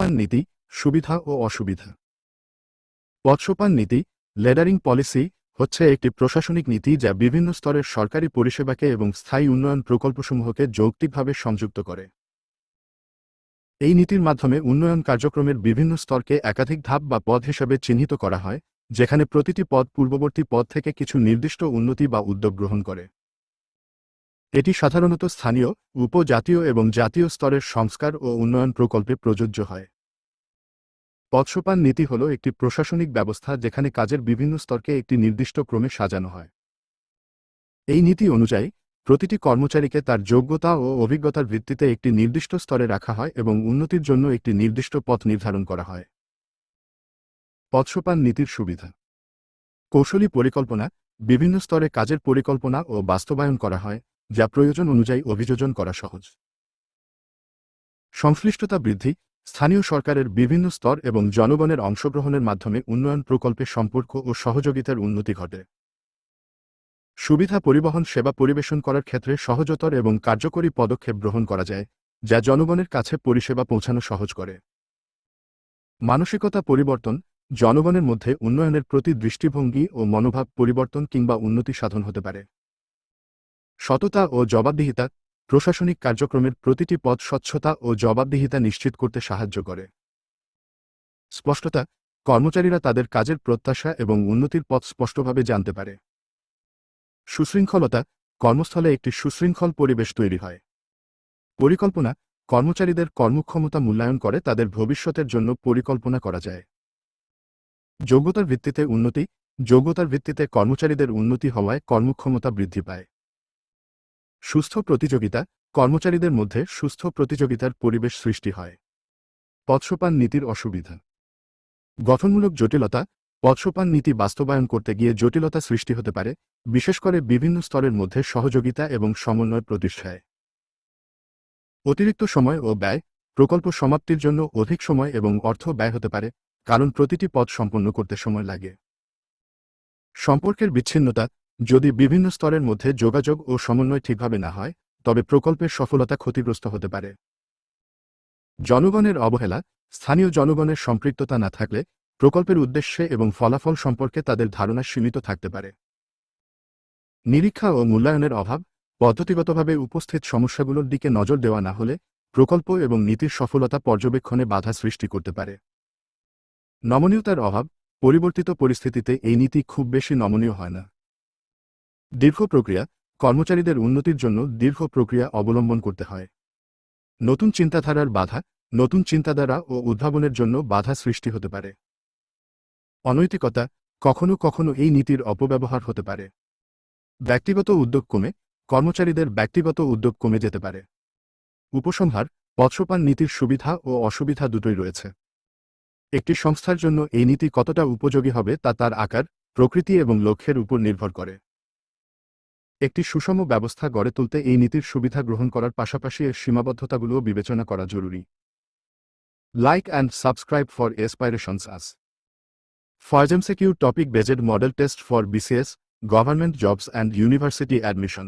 পদসোপান নীতি, সুবিধা ও অসুবিধা। পদসোপান নীতি লেডারিং পলিসি, হচ্ছে একটি প্রশাসনিক নীতি যা বিভিন্ন স্তরের সরকারি পরিষেবাকে এবং স্থায়ী উন্নয়ন প্রকল্পসমূহকে যৌক্তিকভাবে সংযুক্ত করে। এই নীতির মাধ্যমে উন্নয়ন কার্যক্রমের বিভিন্ন স্তরকে একাধিক ধাপ বা পদ হিসাবে চিহ্নিত করা হয়, যেখানে প্রতিটি পদ পূর্ববর্তী পদ থেকে কিছু নির্দিষ্ট উন্নতি বা উদ্যোগ গ্রহণ করে। এটি সাধারণত স্থানীয়, উপজাতীয় এবং জাতীয় স্তরের সংস্কার ও উন্নয়ন প্রকল্পে প্রযোজ্য হয়। পদসোপান নীতি হল একটি প্রশাসনিক ব্যবস্থা যেখানে কাজের বিভিন্ন স্তরকে একটি নির্দিষ্ট ক্রমে সাজানো হয়। এই নীতি অনুযায়ী, প্রতিটি কর্মচারীকে তার যোগ্যতা ও অভিজ্ঞতার ভিত্তিতে একটি নির্দিষ্ট স্তরে রাখা হয় এবং উন্নতির জন্য একটি নির্দিষ্ট পথ নির্ধারণ করা হয়। পদসোপান নীতির সুবিধা। কৌশলী পরিকল্পনা, বিভিন্ন স্তরে কাজের পরিকল্পনা ও বাস্তবায়ন করা হয় যা প্রয়োজন অনুযায়ী অভিযোজন করা সহজ। সংশ্লিষ্টতা বৃদ্ধি, স্থানীয় সরকারের বিভিন্ন স্তর এবং জনগণের অংশগ্রহণের মাধ্যমে উন্নয়ন প্রকল্পে সম্পর্ক ও সহযোগিতার উন্নতি ঘটে। সুবিধা পরিবহন সেবা পরিবেশন করার ক্ষেত্রে সহজতর এবং কার্যকরী পদক্ষেপ গ্রহণ করা যায়, যা জনগণের কাছে পরিষেবা পৌঁছানো সহজ করে। মানসিকতা পরিবর্তন, জনগণের মধ্যে উন্নয়নের প্রতি দৃষ্টিভঙ্গি ও মনোভাব পরিবর্তন কিংবা উন্নতি সাধন হতে পারে। সততা ও জবাবদিহিতা প্রশাসনিক কার্যক্রমের প্রতিটি পদ স্বচ্ছতা ও জবাবদিহিতা নিশ্চিত করতে সাহায্য করে। স্পষ্টতা, কর্মচারীরা তাদের কাজের প্রত্যাশা এবং উন্নতির পথ স্পষ্টভাবে জানতে পারে। সুশৃঙ্খলতা, কর্মস্থলে একটি সুশৃঙ্খল পরিবেশ তৈরি হয়। পরিকল্পনা, কর্মচারীদের কর্মক্ষমতা মূল্যায়ন করে তাদের ভবিষ্যতের জন্য পরিকল্পনা করা যায়। যোগ্যতার ভিত্তিতে উন্নতি, যোগ্যতার ভিত্তিতে কর্মচারীদের উন্নতি হওয়ায় কর্মক্ষমতা বৃদ্ধি পায়। সুস্থ প্রতিযোগিতা কর্মচারীদের মধ্যে সুস্থ প্রতিযোগিতার পরিবেশ সৃষ্টি হয়। পদসোপান নীতির অসুবিধা। গঠনমূলক জটিলতা পদসোপান নীতি বাস্তবায়ন করতে গিয়ে জটিলতা সৃষ্টি হতে পারে, বিশেষ করে বিভিন্ন স্তরের মধ্যে সহযোগিতা এবং সমন্বয় প্রতিষ্ঠায়। অতিরিক্ত সময় ও ব্যয় প্রকল্প সমাপ্তির জন্য অধিক সময় এবং অর্থ ব্যয় হতে পারে, কারণ প্রতিটি পদ সম্পন্ন করতে সময় লাগে। সম্পর্কের বিচ্ছিন্নতা যদি বিভিন্ন স্তরের মধ্যে যোগাযোগ ও সমন্বয় ঠিকভাবে না হয়, তবে প্রকল্পের সফলতা ক্ষতিগ্রস্ত হতে পারে। জনগণের অবহেলা, স্থানীয় জনগণের সম্পৃক্ততা না থাকলে প্রকল্পের উদ্দেশ্যে এবং ফলাফল সম্পর্কে তাদের ধারণা সীমিত থাকতে পারে। নিরীক্ষা ও মূল্যায়নের অভাব, পদ্ধতিগতভাবে উপস্থিত সমস্যাগুলোর দিকে নজর দেওয়া না হলে প্রকল্প এবং নীতির সফলতা পর্যবেক্ষণে বাধা সৃষ্টি করতে পারে। নমনীয়তার অভাব, পরিবর্তিত পরিস্থিতিতে এই নীতি খুব বেশি নমনীয় হয় না। দীর্ঘ প্রক্রিয়া কর্মচারীদের উন্নতির জন্য দীর্ঘ প্রক্রিয়া অবলম্বন করতে হয়। নতুন চিন্তাধারার বাধা, নতুন চিন্তাধারা ও উদ্ভাবনের জন্য বাধা সৃষ্টি হতে পারে। অনৈতিকতা কখনো কখনো এই নীতির অপব্যবহার হতে পারে। ব্যক্তিগত উদ্যোগ কমে, কর্মচারীদের ব্যক্তিগত উদ্যোগ কমে যেতে পারে। উপসংহার পৎসপান নীতির সুবিধা ও অসুবিধা দুটোই রয়েছে। একটি সংস্থার জন্য এই নীতি কতটা উপযোগী হবে তা তার আকার, প্রকৃতি এবং লক্ষ্যের উপর নির্ভর করে। একটি সুষম ব্যবস্থা গড়ে তুলতে এই নীতির সুবিধা গ্রহণ করার পাশাপাশি এর সীমাবদ্ধতাগুলোও বিবেচনা করা জরুরি। Like and subscribe for aspirations us ফরজেমসেকিউ topic based model test for BCS government jobs and university admission